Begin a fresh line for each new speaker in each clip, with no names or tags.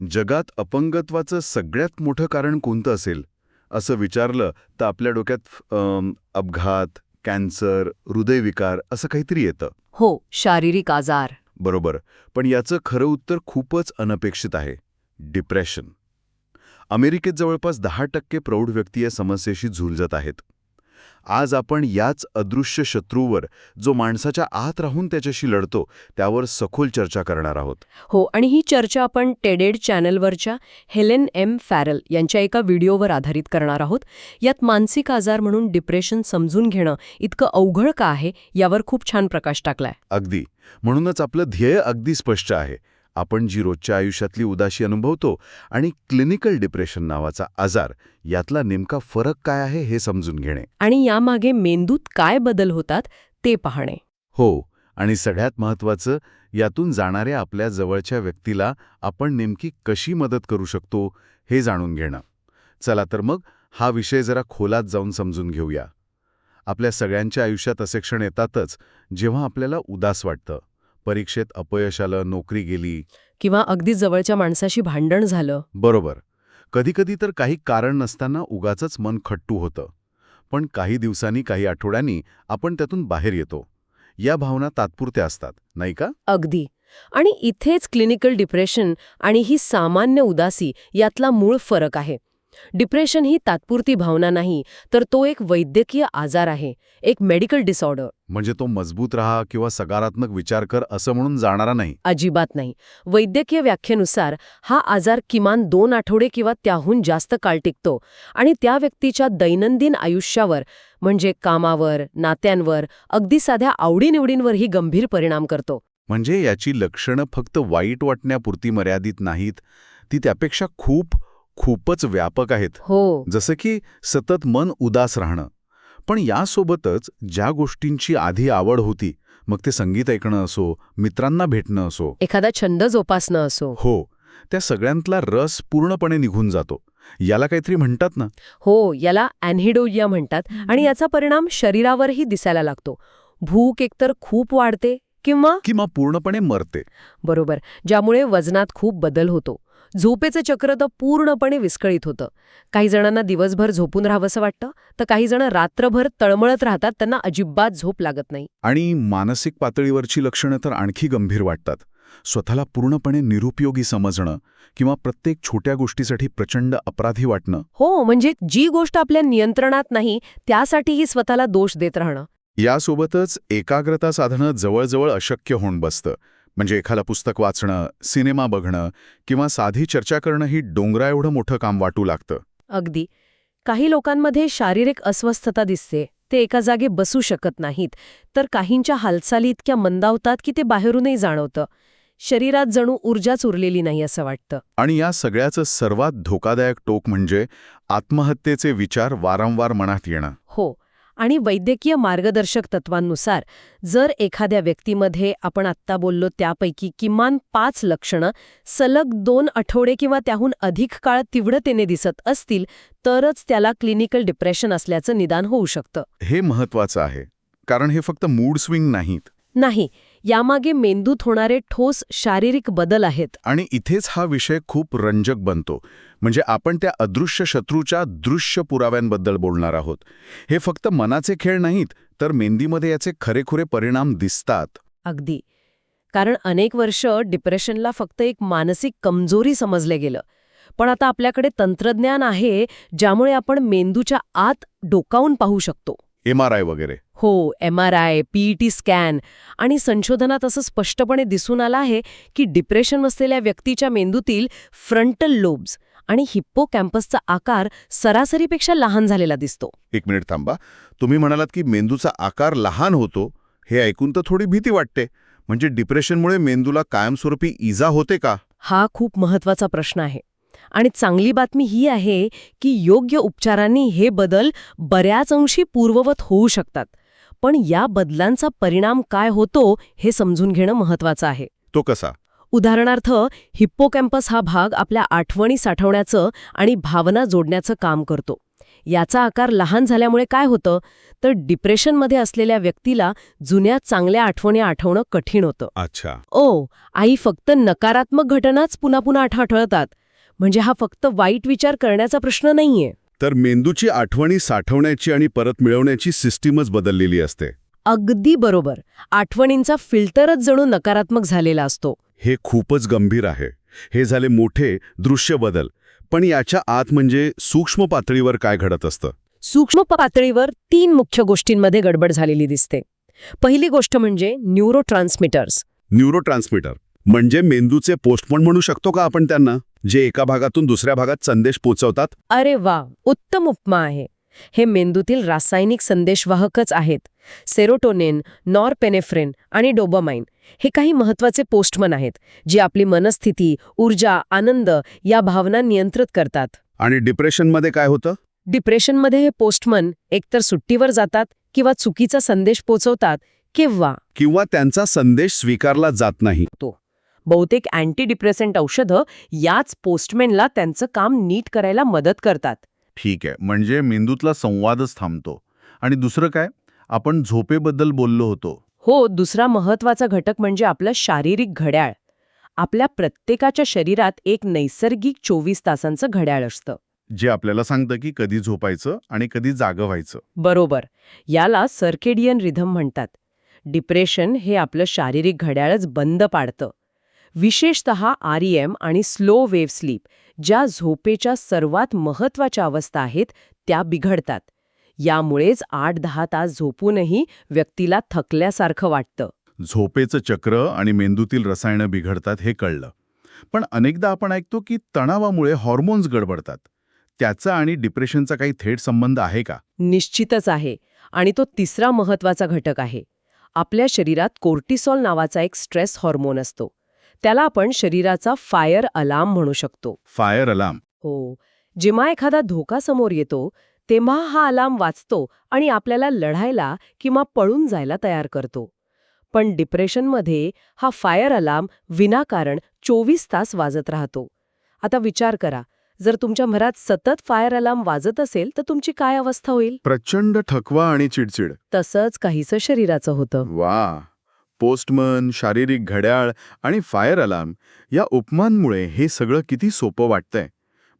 जगात अपंगत्वाचं सगळ्यात मोठं कारण कोणतं असेल? असं विचारलं तर आपल्या डोक्यात अपघात कॅन्सर हृदयविकार असं काहीतरी येतं.
हो शारीरिक आजार.
बरोबर. पण याचं खरं उत्तर खूपच अनपेक्षित आहे. डिप्रेशन. अमेरिकेत जवळपास दहा टक्के प्रौढ व्यक्ती या समस्येशी झुंजत आहेत. आज आपण याच अदृश्य शत्रूवर जो माणसाच्या आत राहून त्याच्याशी लढतो त्यावर सखोल चर्चा करणार आहोत.
हो आणि ही चर्चा आपण टेडेड चॅनलवरच्या हेलेन एम फॅरल यांच्या एका व्हिडिओवर आधारित करणार आहोत. यात मानसिक आजार म्हणून डिप्रेशन समजून घेणं इतकं अवघड का आहे यावर खूप छान प्रकाश टाकलाय.
अगदी. म्हणूनच आपलं ध्येय अगदी स्पष्ट आहे. आपण जी रोजच्या आयुष्यातली उदासी अनुभवतो आणि क्लिनिकल डिप्रेशन नावाचा आजार यातला नेमका फरक काय आहे हे समजून घेणे.
आणि यामागे मेंदूत काय बदल होतात ते पाहणे.
हो आणि सगळ्यात महत्त्वाचं यातून जाणाऱ्या आपल्या जवळच्या व्यक्तीला आपण नेमकी कशी मदत करू शकतो हे जाणून घेणं. चला तर मग हा विषय जरा खोलात जाऊन समजून घेऊया. आपल्या सगळ्यांच्या आयुष्यात असे क्षण येतातच जेव्हा आपल्याला उदास वाटतं. परीक्षेत अपयश आलं नोकरी गेली.
किंवा अगदी जवळच्या माणसाशी भांडण झालं.
बरोबर. कधीकधी तर काही कारण नसताना उगाचच मन खट्टू होतं. पण काही दिवसांनी काही आठवड्यांनी आपण त्यातून बाहेर येतो. या भावना तात्पुरत्या असतात नाही का?
अगदी. आणि इथेच क्लिनिकल डिप्रेशन आणि ही सामान्य उदासी यातला मूळ फरक आहे. डिप्रेशन ही तात्पुरती भावना नाही तर तो एक वैद्यकीय आजार आहे एक मेडिकल डिसऑर्डर.
म्हणजे तो मजबूत राहा किंवा सकारात्मक विचार कर असं म्हणून जाणारा नाही.
अजिबात नाही. वैद्यकीय व्याख्येनुसार हा आजार किमान दोन आठवडे किंवा त्याहून जास्त काळ टिकतो आणि त्या व्यक्तीच्या दैनंदिन आयुष्यावर म्हणजे कामावर नात्यांवर अगदी साध्या आवडीनिवडींवरही गंभीर परिणाम करतो.
म्हणजे याची लक्षणं फक्त वाईट वाटण्यापुरती मर्यादित नाहीत ती त्यापेक्षा खूप खूपच व्यापक आहेत.
हो.
जसं की सतत मन उदास राहणं. पण यासोबतच ज्या गोष्टींची आधी आवड होती मग ते संगीत ऐकणं असो मित्रांना भेटणं असो.
एखादा छंद जोपासणं असो.
हो. त्या सगळ्यांतला रस पूर्णपणे निघून जातो. याला काहीतरी म्हणतात ना?
हो याला अॅन्हिडोलिया म्हणतात आणि याचा परिणाम शरीरावरही दिसायला लागतो. भूक एकतर खूप वाढते किंवा
किंवा पूर्णपणे मरते.
बरोबर. ज्यामुळे वजनात खूप बदल होतो. झोपेचं चक्र तर पूर्णपणे विस्कळीत होतं. काही जणांना दिवसभर झोपून राहावंसं वाटतं तर काही जण रात्रभर तळमळत राहतात त्यांना अजिबात झोप लागत नाही.
आणि मानसिक पातळीवरची लक्षणं तर आणखी गंभीर वाटतात. स्वतःला पूर्णपणे निरुपयोगी समजणं किंवा प्रत्येक छोट्या गोष्टीसाठी प्रचंड अपराधी वाटणं.
हो म्हणजे जी गोष्ट आपल्या नियंत्रणात नाही त्यासाठीही स्वतःला दोष देत राहणं.
यासोबतच एकाग्रता साधणं जवळजवळ अशक्य होऊन बसतं. म्हणजे एखादं पुस्तक वाचणं सिनेमा बघणं किंवा साधी चर्चा करणं ही डोंगरा एवढं मोठं काम वाटू लागतं.
अगदी. काही लोकांमध्ये शारीरिक अस्वस्थता दिसते. ते एका जागे बसू शकत नाहीत. तर काहींच्या हालचाली इतक्या मंदावतात की ते बाहेरूनही जाणवतं. शरीरात जणू ऊर्जाच उरलेली नाही असं वाटतं.
आणि या सगळ्याचं सर्वात धोकादायक टोक म्हणजे आत्महत्येचे विचार वारंवार मनात येणं.
हो. आणि वैद्यकीय मार्गदर्शक तत्वांनुसार जर एखाद्या व्यक्तीमध्ये आपण आत्ता बोललो त्यापैकी किमान पाच लक्षणं सलग दोन आठवडे किंवा त्याहून अधिक काळ तीव्रतेने दिसत असतील तरच त्याला क्लिनिकल डिप्रेशन असल्याचं निदान होऊ शकतं.
हे महत्वाचं आहे कारण हे फक्त मूड स्विंग नाहीत.
नाही यामागे मेंदूत होणारे ठोस शारीरिक बदल आहेत.
आणि इथेच हा विषय खूप रंजक बनतो. म्हणजे आपण त्या अदृश्य शत्रूच्या दृश्य पुराव्यांबद्दल बोलणार आहोत. हे फक्त मनाचे खेळ नाहीत तर मेंदीमध्ये याचे खरेखुरे परिणाम दिसतात.
अगदी. कारण अनेक वर्ष डिप्रेशनला फक्त एक मानसिक कमजोरी समजले गेलं. पण आता आपल्याकडे तंत्रज्ञान आहे ज्यामुळे आपण मेंदूच्या आत डोकावून पाहू शकतो.
एम आर आय वगैरे.
हो M R I PET scan आणि संशोधनात असं स्पष्टपणे दिसून आलं आहे की डिप्रेशन असलेल्या व्यक्तीच्या मेंदूतील फ्रंटल लोब्स आणि हिप्पो कॅम्पसचा आकार सरासरीपेक्षा लहान झालेला दिसतो.
एक मिनिट थांबा. तुम्ही म्हणालात की मेंदूचा आकार लहान होतो हे ऐकून तर थोडी भीती वाटते. म्हणजे डिप्रेशनमुळे मेंदूला कायमस्वरूपी इजा होते का?
हा खूप महत्त्वाचा प्रश्न आहे. आणि चांगली बातमी ही आहे की योग्य उपचारांनी हे बदल बऱ्याच अंशी पूर्ववत होऊ शकतात. पण या बदलांचा परिणाम काय होतो हे समजून घेणं महत्वाचं आहे.
तो कसा?
उदाहरणार्थ हिप्पोकॅम्पस हा भाग आपल्या आठवणी साठवण्याचं आणि भावना जोडण्याचं काम करतो. याचा आकार लहान झाल्यामुळे काय होतं? तर डिप्रेशनमध्ये असलेल्या व्यक्तीला जुन्या चांगल्या आठवणी आठवणं कठीण होतं.
अच्छा.
ओ आई फक्त नकारात्मक घटनाच पुन्हा पुन्हा आठवतात. म्हणजे हा फक्त वाईट विचार करण्याचा प्रश्न नाहीये.
तर मेंदूची आठवणी साठवण्याची आणि परत मिळवण्याची सिस्टीमच बदललेली असते.
अगदी बरोबर. आठवणींचा फिल्टरच जणू नकारात्मक झालेला असतो.
हे खूपच गंभीर आहे. हे झाले मोठे दृश्य बदल. पण याच्या आत म्हणजे सूक्ष्म पातळीवर काय घडत असतं?
सूक्ष्म पातळीवर तीन मुख्य गोष्टींमध्ये गडबड झालेली दिसते. पहिली गोष्ट म्हणजे न्यूरोट्रान्समिटर्स.
न्यूरोट्रान्समीटर. म्हणजे मेंदूचे पोस्टमन म्हणू शकतो का आपण त्यांना जे एका भागातून दुसऱ्या भागात संदेश पोचवतात?
अरे वा उत्तम उपमा आहे. हे मेंदूतील रासायनिक संदेशवाहकच आहेत. सेरोटोनिन नॉरपेनेफ्रिन आणि डोबामाइन हे काही महत्त्वाचे पोस्टमन आहेत जे आपली मनस्थिती ऊर्जा आनंद या भावना नियंत्रित करतात.
आणि डिप्रेशनमध्ये काय होतं?
डिप्रेशनमध्ये हे पोस्टमन एकतर सुट्टीवर जातात किंवा चुकीचा संदेश पोचवतात किंवा
किंवा त्यांचा संदेश स्वीकारला जात नाही.
बहुतेक अँटी डिप्रेसंट औषधं याच पोस्टमॅनला त्यांचं काम नीट करायला मदत करतात.
ठीक आहे. म्हणजे मेंदूतला संवादच थांबतो. आणि दुसरं काय? आपण झोपेबद्दल बोललो होतो.
हो दुसरा महत्त्वाचा घटक म्हणजे आपलं शारीरिक घड्याळ. आपल्या प्रत्येकाच्या शरीरात एक नैसर्गिक चोवीस तासांचं घड्याळ असतं.
जे आपल्याला सांगतं की कधी झोपायचं आणि कधी जागं व्हायचं.
बरोबर. याला सर्केडियन रिधम म्हणतात. डिप्रेशन हे आपलं शारीरिक घड्याळच बंद पाडतं. विशेषत आर एम आणि स्लो वेव्ह स्लीप ज्या झोपेच्या सर्वात महत्त्वाच्या अवस्था आहेत त्या बिघडतात. यामुळेच आठ दहा तास झोपूनही व्यक्तीला थकल्यासारखं वाटतं.
झोपेचं चक्र आणि मेंदूतील रसायनं बिघडतात हे कळलं. पण अनेकदा आपण ऐकतो की तणावामुळे हॉर्मोन्स गडबडतात. त्याचा आणि डिप्रेशनचा काही थेट संबंध आहे का?
निश्चितच आहे आणि तो तिसरा महत्त्वाचा घटक आहे. आपल्या शरीरात कोर्टिसॉल नावाचा एक स्ट्रेस हॉर्मोन असतो. त्याला आपण शरीराचा फायर अलार्म म्हणू शकतो.
फायर अलार्म
हो. जेव्हा एखादा धोका समोर येतो तेव्हा हा अलार्म वाचतो आणि आपल्याला लढायला किंवा पळून जायला तयार करतो. पण डिप्रेशनमध्ये हा फायर अलार्म विनाकारण चोवीस तास वाजत राहतो. आता विचार करा जर तुमच्या घरात सतत फायर अलार्म वाजत असेल तर तुमची काय अवस्था होईल?
प्रचंड थकवा आणि चिडचिड.
तसंच काहीसं शरीराचं होतं.
वा पोस्टमन शारीरिक घड्याळ आणि फायर अलार्म या उपमांमुळे हे सगळं किती सोपं वाटतंय.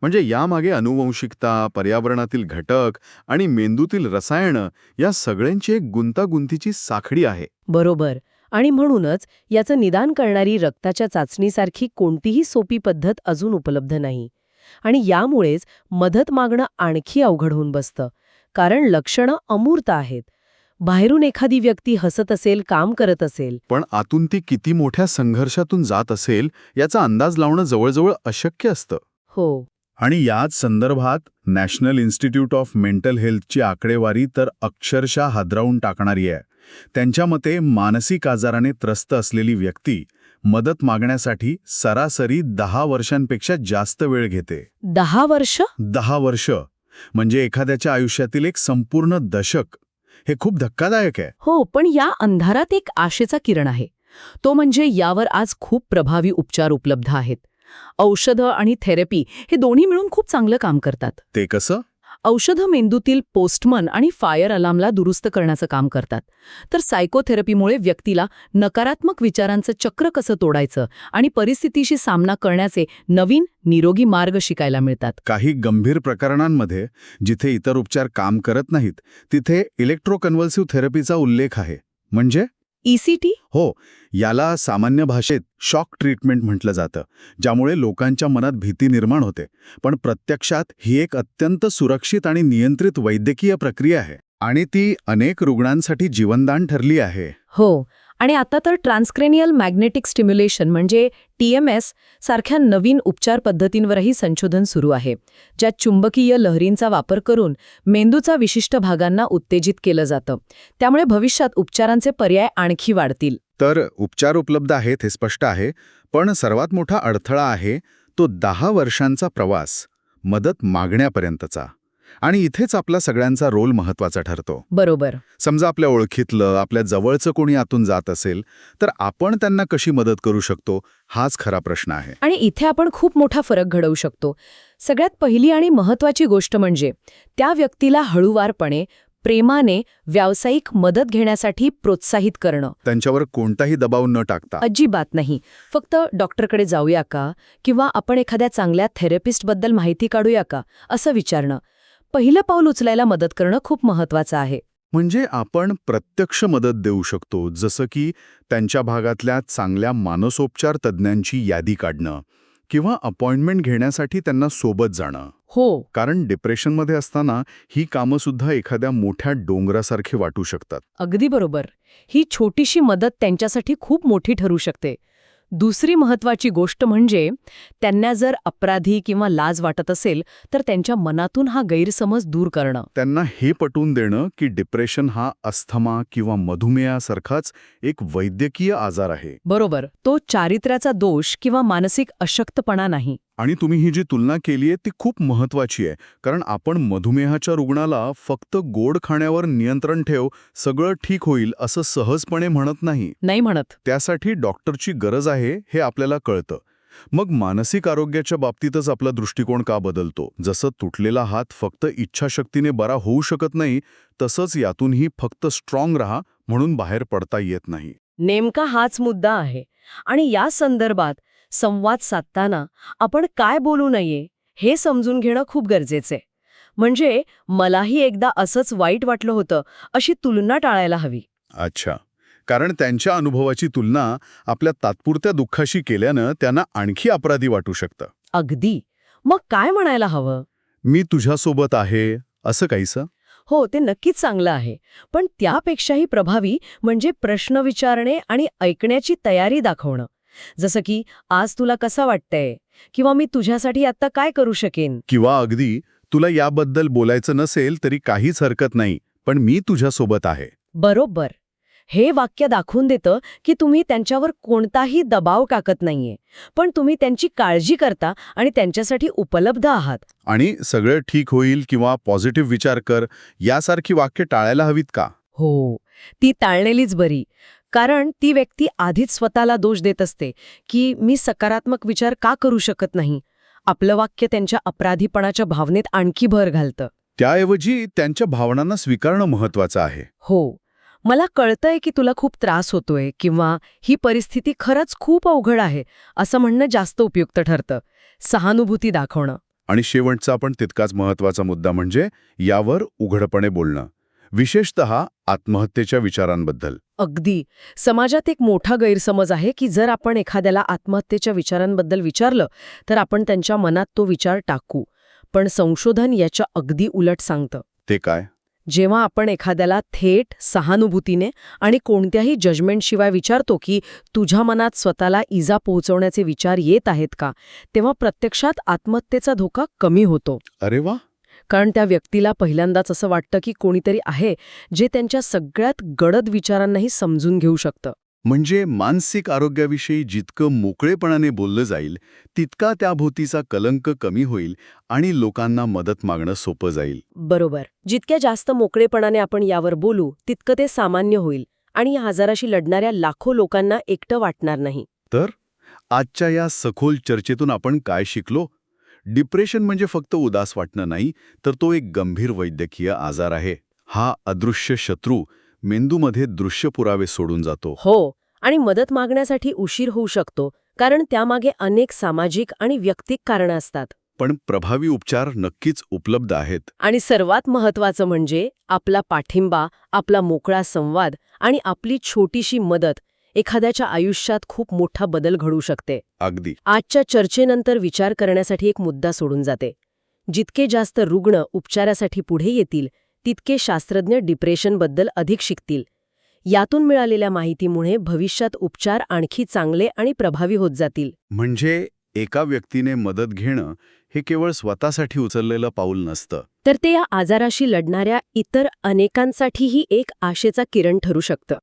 म्हणजे यामागे अनुवंशिकता पर्यावरणातील घटक आणि मेंदूतील रसायनं या सगळ्यांची एक गुंतागुंतीची साखळी आहे.
बरोबर. आणि म्हणूनच याचं निदान करणारी रक्ताच्या चाचणीसारखी कोणतीही सोपी पद्धत अजून उपलब्ध नाही. आणि यामुळेच मदत मागणं आणखी अवघड होऊन बसतं. कारण लक्षणं अमूर्त आहेत. बाहेरून एखादी व्यक्ती हसत असेल काम करत असेल.
पण आतून ती किती मोठ्या संघर्षातून जात असेल याचा अंदाज लावणं जवळजवळ अशक्य असतं.
हो.
आणि याच संदर्भात नॅशनल इन्स्टिट्यूट ऑफ मेंटल हेल्थची आकडेवारी तर अक्षरशः हादरावून टाकणारी आहे. त्यांच्या मते मानसिक आजाराने त्रस्त असलेली व्यक्ती मदत मागण्यासाठी सरासरी दहा वर्षांपेक्षा जास्त वेळ घेते.
दहा वर्ष?
दहा वर्ष म्हणजे एखाद्याच्या आयुष्यातील एक संपूर्ण दशक हे खूप धक्कादायक आहे.
हो पण या अंधारात एक आशेचा किरण आहे. तो म्हणजे यावर आज खूप प्रभावी उपचार उपलब्ध आहेत. औषधं आणि थेरपी हे दोन्ही मिळून खूप चांगलं काम करतात.
ते कसं?
औषधं मेंदूतील पोस्टमन आणि फायर अलार्मला दुरुस्त करण्याचं काम करतात. तर सायकोथेरपीमुळे व्यक्तीला नकारात्मक विचारांचं चक्र कसं तोडायचं आणि परिस्थितीशी सामना करण्याचे नवीन निरोगी मार्ग शिकायला मिळतात.
काही गंभीर प्रकरणांमध्ये जिथे इतर उपचार काम करत नाहीत तिथे इलेक्ट्रोकन्व्हल्सिव्ह थेरपीचा उल्लेख आहे. म्हणजे?
ईसीटी
हो याला सामान्य भाषेत शॉक ट्रीटमेंट म्हटलं जातं ज्यामुळे लोकांच्या मनात भीती निर्माण होते. पण प्रत्यक्षात ही एक अत्यंत सुरक्षित आणि नियंत्रित वैद्यकीय प्रक्रिया आहे आणि ती अनेक रुग्णांसाठी जीवनदान ठरली आहे.
हो आणि आता तर ट्रान्सक्रेनियल मॅग्नेटिक स्टिम्युलेशन म्हणजे टी एम एस सारख्या नवीन उपचार पद्धतींवरही संशोधन सुरू आहे ज्यात चुंबकीय लहरींचा वापर करून मेंदूचा विशिष्ट भागांना उत्तेजित केलं जातं. त्यामुळे भविष्यात उपचारांचे पर्याय आणखी वाढतील.
तर उपचार उपलब्ध आहेत हे स्पष्ट आहे पण सर्वात मोठा अडथळा आहे तो दहा वर्षांचा प्रवास मदत मागण्यापर्यंतचा. आणि इथेच आपला सगळ्यांचा रोल महत्त्वाचा ठरतो.
बरोबर.
समजा आपल्या ओळखीतलं आपल्या जवळचं कोणी आतून जात असेल तर आपण त्यांना कशी मदत करू शकतो हाच खरा प्रश्न आहे.
आणि इथे आपण खूप मोठा फरक घडवू शकतो. सगळ्यात पहिली आणि महत्वाची गोष्ट म्हणजे त्या व्यक्तीला हळूवारपणे प्रेमाने व्यावसायिक मदत घेण्यासाठी प्रोत्साहित करणं.
त्यांच्यावर कोणताही दबाव न टाकता.
अजिबात नाही. फक्त डॉक्टरकडे जाऊया का? किंवा आपण एखाद्या चांगल्या थेरपिस्टबद्दल माहिती काढूया का? असं विचारणं. पहिलं पाऊल उचलायला मदत करणं खूप महत्वाचं आहे.
म्हणजे आपण प्रत्यक्ष मदत देऊ शकतो जसं की त्यांच्या भागातल्या चांगल्या मानसोपचार तज्ज्ञांची यादी काढणं किंवा अपॉइंटमेंट घेण्यासाठी त्यांना सोबत जाणं.
हो.
कारण डिप्रेशनमध्ये असताना ही कामं सुद्धा एखाद्या मोठ्या डोंगरासारखी वाटू शकतात.
अगदी बरोबर. ही छोटीशी मदत त्यांच्यासाठी खूप मोठी ठरू शकते. दुसरी महत्वाची गोष्ट म्हणजे त्यांना जर अपराधी किंवा लाज वाटत असेल तर त्यांच्या मनातून हा गैरसमज दूर करणं.
त्यांना हे पटवून देणं की डिप्रेशन हा अस्थमा किंवा मधुमेहासारखाच एक वैद्यकीय आजार आहे.
बरोबर तो चारित्र्याचा दोष किंवा मानसिक अशक्तपणा नाही.
आणि तुम्ही ही जी तुलना केली आहे ती खूप महत्वाची आहे. कारण आपण मधुमेहाच्या रुग्णाला फक्त गोड खाण्यावर नियंत्रण ठेव सगळं ठीक होईल असं सहजपणे म्हणत नाही.
नाही म्हणत.
त्यासाठी डॉक्टरची गरज आहे हे आपल्याला कळतं. मग मानसिक आरोग्याच्या बाबतीतच आपला दृष्टिकोन का बदलतो? जसं तुटलेला हात फक्त इच्छाशक्तीने बरा होऊ शकत नाही तसंच यातूनही फक्त स्ट्रॉंग राहा म्हणून बाहेर पडता येत नाही.
नेमका हाच मुद्दा आहे. आणि या संदर्भात संवाद साधताना आपण काय बोलू नये हे समजून घेणं खूप गरजेचं. आहे म्हणजे मलाही एकदा असंच वाईट वाटलं होतं अशी तुलना टाळायला हवी.
अच्छा. कारण त्यांच्या अनुभवाची तुलना आपल्या तात्पुरत्या दुःखाशी केल्यानं त्यांना आणखी अपराधी वाटू शकतं.
अगदी. मग काय म्हणायला हवं?
मी तुझ्यासोबत आहे असं काहीसं?
हो ते नक्कीच चांगलं आहे. पण त्यापेक्षाही प्रभावी म्हणजे प्रश्न विचारणे आणि ऐकण्याची तयारी दाखवणं. जसं की आज तुला कसं वाटतंय? किंवा मी तुझ्यासाठी आता काय करू शकेन?
किंवा अगदी तुला याबद्दल बोलायचं नसेल तरी काहीच हरकत नाही पण मी तुझ्यासोबत आहे.
बरोबर. हे वाक्य दाखवून देतं की तुम्ही त्यांच्यावर कोणताही दबाव टाकत नाहीये पण तुम्ही त्यांची काळजी करता आणि त्यांच्यासाठी उपलब्ध आहात.
आणि सगळं ठीक होईल किंवा पॉझिटिव्ह विचार कर यासारखी वाक्य टाळायला हवीत का?
हो. ती टाळलेलीच बरी. कारण ती व्यक्ती आधीच स्वतःला दोष देत असते की मी सकारात्मक विचार का करू शकत नाही? आपलं वाक्य त्यांच्या अपराधीपणाच्या भावनेत आणखी भर घालतं.
त्याऐवजी त्यांच्या भावनांना स्वीकारणं महत्वाचं आहे.
हो. मला कळतंय की तुला खूप त्रास होतोय किंवा ही परिस्थिती खरंच खूप अवघड आहे असं म्हणणं जास्त उपयुक्त ठरतं. सहानुभूती दाखवणं.
आणि शेवटचा पण तितकाच महत्त्वाचा मुद्दा म्हणजे यावर उघडपणे बोलणं. विशेषत आत्महत्येच्या विचारांबद्दल.
अगदी. समाजात एक मोठा गैरसमज आहे की जर आपण एखाद्याला आत्महत्येच्या विचारांबद्दल विचारलं तर आपण त्यांच्या मनात तो विचार टाकू. पण संशोधन याच्या अगदी उलट सांगतं.
ते काय?
जेव्हा आपण एखाद्याला थेट सहानुभूतीने आणि कोणत्याही जजमेंटशिवाय विचारतो की तुझ्या मनात स्वतःला इजा पोहोचवण्याचे विचार येत आहेत का तेव्हा प्रत्यक्षात आत्महत्येचा धोका कमी होतो.
अरे वा!
कारण त्या व्यक्तीला पहिल्यांदाच असं वाटतं की कोणीतरी आहे जे त्यांच्या सगळ्यात गडद विचारांनाही समजून घेऊ शकतं.
म्हणजे मानसिक आरोग्याविषयी जितकं मोकळेपणाने बोललं जाईल तितका त्याभोवतीचा कलंक कमी होईल आणि लोकांना मदत मागणं सोपं जाईल.
बरोबर. जितक्या जास्त मोकळेपणाने आपण यावर बोलू तितकं ते सामान्य होईल आणि या आजाराशी लढणाऱ्या लाखो लोकांना एकटं वाटणार नाही.
तर? आजच्या या सखोल चर्चेतून आपण काय शिकलो? डिप्रेशन म्हणजे फक्त उदास वाटणं नाही तर तो एक गंभीर वैद्यकीय आजार आहे. हा अदृश्य शत्रू मेंदूमध्ये दृश्य पुरावे सोडून जातो.
हो आणि मदत मागण्यासाठी उशीर होऊ शकतो कारण त्यामागे अनेक सामाजिक आणि व्यक्तिक कारणं असतात.
पण प्रभावी उपचार नक्कीच उपलब्ध आहेत.
आणि सर्वात महत्वाचं म्हणजे आपला पाठिंबा आपला मोकळा संवाद आणि आपली छोटीशी मदत एखाद्याच्या आयुष्यात खूप मोठा बदल घडू शकते.
अगदी.
आजच्या चर्चेनंतर विचार करण्यासाठी एक मुद्दा सोडून जाते. जितके जास्त रुग्ण उपचारासाठी पुढे येतील तितके शास्त्रज्ञ डिप्रेशनबद्दल अधिक शिकतील. यातून मिळालेल्या माहितीमुळे भविष्यात उपचार आणखी चांगले आणि प्रभावी होत जातील.
म्हणजे एका व्यक्तीने मदत घेणं हे केवळ स्वतःसाठी उचललेलं पाऊल नसतं.
तर ते या आजाराशी लढणाऱ्या इतर अनेकांसाठीही एक आशेचा किरण ठरू शकतं.